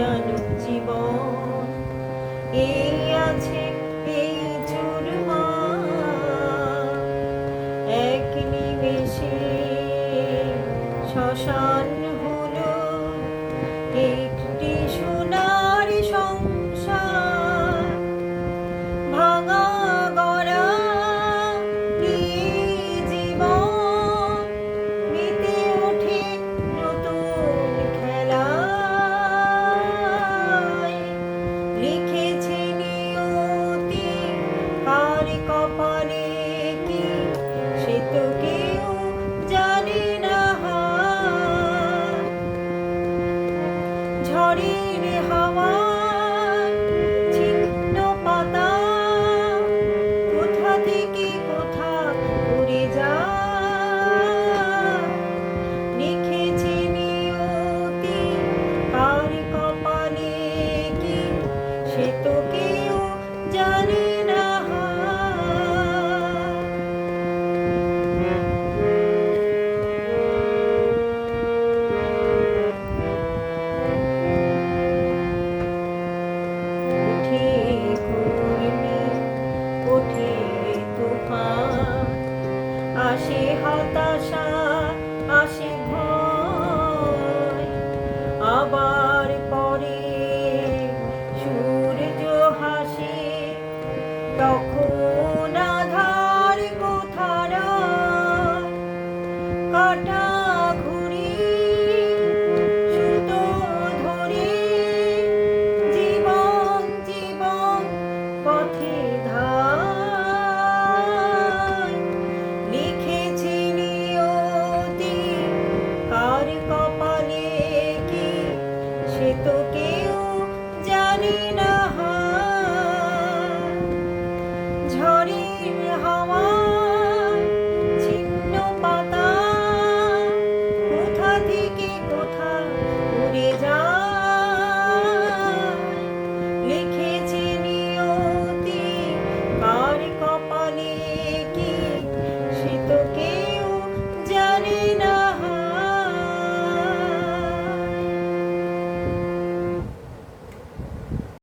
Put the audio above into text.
জানুক জীবন। এই আছে এক শ্মশান হতাশা